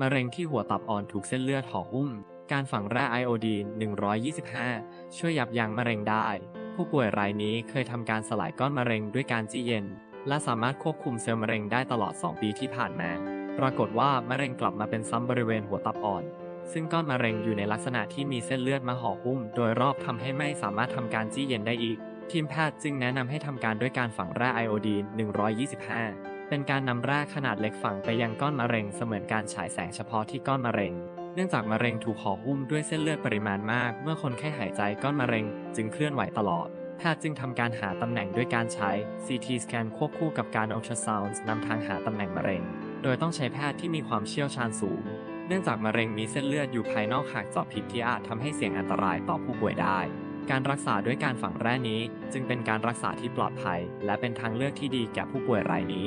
มะเร็งที่หัวตับอ่อนถูกเส้นเลือดห่อหุ้ม การฝังแร่ไอโอดีน 125 ช่วยยับยั้งมะเร็งได้ ผู้ป่วยรายนี้เคยทำการสลายก้อนมะเร็งด้วยการจี้เย็น และสามารถควบคุมเซลล์มะเร็งได้ตลอด 2 ปีที่ผ่านมา ปรากฏว่ามะเร็งกลับมาเป็นซ้ำบริเวณหัวตับอ่อน ซึ่งก้อนมะเร็งอยู่ในลักษณะที่มีเส้นเลือดมาห่อหุ้ม โดยรอบทำให้ไม่สามารถทำการจี้เย็นได้อีก ทีมแพทย์จึงแนะนำให้ทำการด้วยการฝังแร่ไอโอดีน 125 เป็นการนำแร่ขนาดเล็กฝังไปยังก้อนมะเร็งเสมือนการฉายแสงเฉพาะที่ก้อนมะเร็ง เนื่องจากมะเร็งถูกห่อหุ้มด้วยเส้นเลือดปริมาณมาก เมื่อคนไข้หายใจก้อนมะเร็ง จึงเคลื่อนไหวตลอดแพทย์จึงทำการหาตำแหน่งด้วยการใช้ CT สแกนควบคู่กับการอัลตราซาวด์นำทางหาตำแหน่งมะเร็ง โดยต้องใช้แพทย์ที่มีความเชี่ยวชาญสูง เนื่องจากมะเร็งมีเส้นเลือดอยู่ภายนอกหากเจาะผิดที่อาจทำให้เสี่ยงอันตรายต่อผู้ป่วยได้การรักษาด้วยการฝังแร่นี้ จึงเป็นการรักษาที่ปลอดภัย และเป็นทางเลือกที่ดีแก่ผู้ป่วยรายนี้